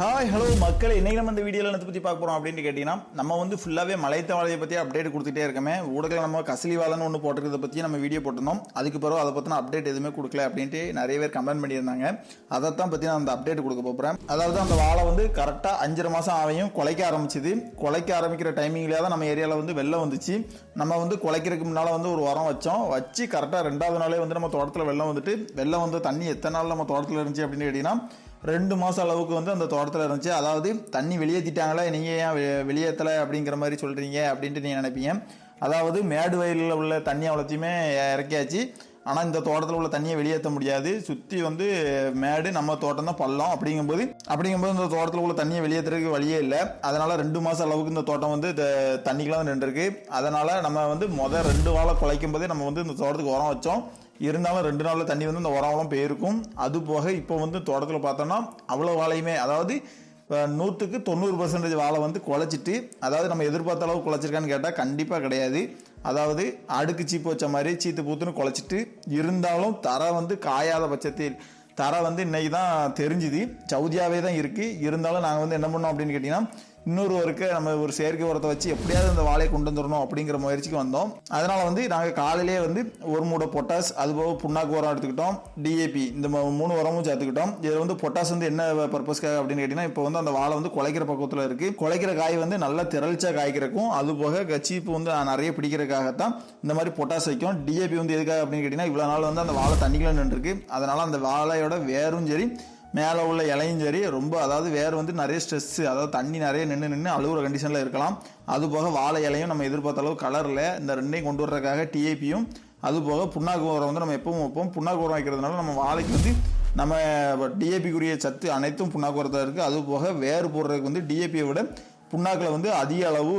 Hi hello மக்கள். இன்னைக்கு நம்ம இந்த வீடியோவில் என்னத்தை பற்றி பார்க்க போகிறோம் அப்படின்னு கேட்டிங்கன்னா நம்ம வந்து ஃபுல்லாகவே மலைத்த வாழையை பற்றி அப்டேட் கொடுத்துட்டே இருக்கமே. ஊடகம் நம்ம கசிலி வாழைன்னு ஒன்று போட்டுக்கிறத பற்றி நம்ம வீடியோ போட்டிருந்தோம். அதுக்கு பிறகு அதை பற்றின அப்டேட் எதுவுமே கொடுக்கல அப்படின்ட்டு நிறைய பேர் கமெண்ட் பண்ணியிருந்தாங்க. அதைத்தான் பற்றி நான் அந்த அப்டேட் கொடுக்க போகிறேன் அதாவது அந்த வாழை வந்து கரெக்டாக அஞ்சரை மாதம் ஆவையும் குலைக்க ஆரம்பிச்சது. குலைக்க ஆரம்பிக்கிற டைமிங்லேயே தான் நம்ம ஏரியாவில் வந்து வெள்ளம் வந்துச்சு. நம்ம வந்து குலைக்கிறதுக்கு முன்னால் வந்து ஒரு உரம் வச்சோம். வச்சு கரெக்டாக ரெண்டாவது நாளே வந்து நம்ம தோட்டத்தில் வெள்ளம் வந்துட்டு வெள்ளம் வந்து தண்ணி எத்தனை நாள் நம்ம தோட்டத்தில் இருந்துச்சு அப்படின்னு கேட்டிங்கன்னா ரெண்டு மாதம் அளவுக்கு வந்து அந்த தோட்டத்தில் இருந்துச்சு. அதாவது தண்ணி வெளியேற்றிட்டாங்களே நீங்கள் ஏன் வெ- வெளியேற்றலை அப்படிங்கிற மாதிரி சொல்கிறீங்க அப்படின்ட்டு நீங்கள் நினைப்பீங்க. அதாவது மேடு வயலில் உள்ள தண்ணி அவ்வளோத்தையுமே இறக்கியாச்சு. ஆனால் இந்த தோட்டத்தில் உள்ள தண்ணியை வெளியேற்ற முடியாது. சுற்றி வந்து மேடு நம்ம தோட்டம் தான் பள்ளம் அப்படிங்கும்போது அப்படிங்கும்போது இந்த தோட்டத்தில் உள்ள தண்ணியை வெளியேற்றுறதுக்கு வழியே இல்லை. அதனால் ரெண்டு மாதம் அளவுக்கு இந்த தோட்டம் வந்து தண்ணிக்கெலாம் நின்றுருக்கு. அதனால் நம்ம வந்து மொதல் ரெண்டு வாழை குலைக்கும் போதே நம்ம வந்து இந்த தோட்டத்துக்கு உரம் வச்சோம். இருந்தாலும் ரெண்டு நாளில் தண்ணி வந்து இந்த உரம்லாம் போயிருக்கும். அது போக இப்போ வந்து தோட்டத்தில் பார்த்தோன்னா அவ்வளோ வாழையுமே அதாவது நூற்றுக்கு தொண்ணூறு பர்சன்டேஜ் வாழை வந்து குலைச்சிட்டு அதாவது நம்ம எதிர்பார்த்த அளவு குலைச்சிருக்கான்னு கேட்டால் கண்டிப்பாக கிடையாது. அதாவது அடுக்கு சீப்பு வச்ச மாதிரி சீத்து பூத்துன்னு குலைச்சிட்டு இருந்தாலும் தரை வந்து காயாத பட்சத்தில் தரை வந்து இன்றைக்கி தான் தெரிஞ்சுது. சவுதியாகவே தான் இருக்குது இருந்தாலும் நாங்கள் வந்து என்ன பண்ணோம் அப்படின்னு கேட்டிங்கன்னா இன்னொரு ஒருக்கு நம்ம ஒரு செயற்கை உரத்தை வச்சு எப்படியாவது அந்த வாழையை கொண்டு வந்துடணும் அப்படிங்கிற முயற்சிக்கு வந்தோம். அதனால வந்து நாங்கள் காலையிலேயே வந்து ஒரு மூடை பொட்டாஸ் அது போக புண்ணாக்கு உரம் எடுத்துக்கிட்டோம் டிஏபி இந்த ம- மூணு உரமும் சேர்த்துக்கிட்டோம். இதில் வந்து பொட்டாஸ் வந்து என்ன பர்பஸ்க்காக அப்படின்னு கேட்டிங்கன்னா இப்போ வந்து அந்த வாழை வந்து குலைக்கிற பக்கத்தில் இருக்குது குலைக்கிற காய் வந்து நல்லா திரள்ச்சா காய்க்கிறக்கும் அது போக சீப்பு வந்து நிறைய பிடிக்கிறதுக்காகத்தான் இந்த மாதிரி பொட்டாஸ் வைக்கும். டிஏபி வந்து எதுக்காக அப்படின்னு கேட்டிங்கன்னா இவ்வளோ நாள் வந்து அந்த வாழை தண்ணிக்குள்ள நின்றுருக்கு. அதனால் அந்த வாழையோட வேரும் சரி மேலே உள்ள இலையும் சரி ரொம்ப அதாவது வேறு வந்து நிறைய ஸ்ட்ரெஸ்ஸு அதாவது தண்ணி நிறைய நின்று நின்று அழுகுற கண்டிஷனில் இருக்கலாம். அது போக வாழை இலையும் நம்ம எதிர்பார்த்த அளவு கலரில் இந்த ரெண்டையும் கொண்டு வர்றதுக்காக டிஏபியும் அது போக புண்ணாக்கு உரம் வந்து நம்ம எப்பவும் வைப்போம். புண்ணாக்கு உரம் வைக்கிறதுனால நம்ம வாழைக்கு வந்து நம்ம டிஏபிக்குரிய சத்து அனைத்தும் புண்ணாக்கு உரத்தாக இருக்குது அது போக வேறு போடுறதுக்கு வந்து டிஏபியை விட புண்ணாக்கில் வந்து அதிக அளவு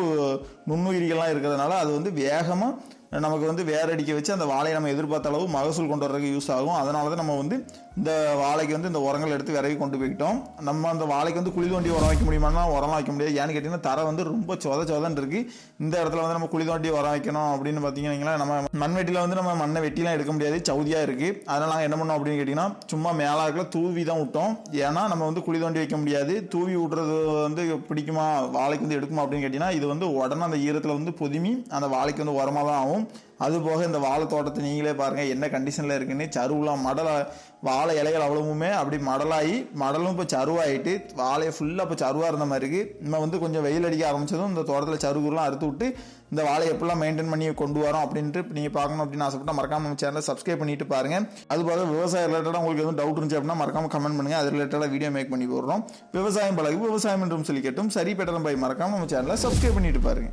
நுண்ணுயிரிகள்லாம் இருக்கிறதுனால அது வந்து வேகமாக நமக்கு வந்து வேரடிக்க வச்சு அந்த வாழையை நம்ம எதிர்பார்த்த அளவு மகசூல் கொண்டு வர்றதுக்கு யூஸ் ஆகும். அதனால தான் நம்ம வந்து இந்த வாழைக்கு வந்து இந்த உரங்கள் எடுத்து விரைவி கொண்டு போய்கிட்டோம் நம்ம அந்த வாழைக்கு வந்து குழி தோண்டி உரம் வைக்க முடியுமானா உரம் வைக்க முடியாது. ஏன்னு கேட்டிங்கன்னா தரை வந்து ரொம்ப சொத சொதன்னு இருக்கு. இந்த இடத்துல வந்து நம்ம குழி தோண்டி உரம் வைக்கணும் அப்படின்னு பார்த்தீங்கன்னா நம்ம மண்வெட்டியில் வந்து நம்ம மண்ணை வெட்டிலாம் எடுக்க முடியாது. சவுதியாக இருக்குது அதனால் நாங்கள் என்ன பண்ணோம் அப்படின்னு கேட்டிங்கன்னா சும்மா மேலாக்கில் தூவி தான் விட்டோம் ஏன்னா நம்ம வந்து குழி தோண்டி வைக்க முடியாது. தூவி விட்றது வந்து பிடிக்குமா? வாழைக்கு வந்து எடுக்குமா அப்படின்னு கேட்டிங்கன்னா இது வந்து உடனே அந்த ஈரத்தில் வந்து பொதுமி அந்த வாழைக்கு வந்து உரமாக தான் ஆகும். அது போக இந்த வாழை தோட்டத்தை நீங்களே பாருங்கள் என்ன கண்டிஷனில் இருக்குன்னு சருவெலாம் மடலாக வாழை இலைகள் அவ்வளவுமே அப்படி மடலாகி மடலும் இப்போ சருவாயிட்டு வாழையை ஃபுல்லாக இப்போ சருவாக இருந்த மாதிரி இருக்குது நம்ம வந்து கொஞ்சம் வெயில் அடிக்க ஆரம்பிச்சதும் இந்த தோட்டத்தில் சருகுலாம் அறுத்து விட்டு இந்த வாழை எப்படிலாம் மெயின்டைன் பண்ணி கொண்டு வரோம் அப்படின்ட்டு நீங்கள் பார்க்கணும் அப்படின்னு ஆசைப்பட்டால் மறக்காம நம்ம சேனலை சப்ஸ்கிரைப் பண்ணிட்டு பாருங்க. அது போக விவசாய ரிலேட்டடாக உங்களுக்கு எதுவும் டவுட் இருந்துச்சு அப்படின்னா மறக்காமல் கமெண்ட் பண்ணுங்க. அது ரிலேட்டடாக வீடியோ மேக் பண்ணி போடுறோம். விவசாயம் பழகு விவசாயம் என்றும் சொல்லி கேட்டும். சரி பெட்டரம் போய் மறக்காமல் நம்ம சேனலை சப்ஸ்கிரைப் பண்ணிட்டு பாருங்க.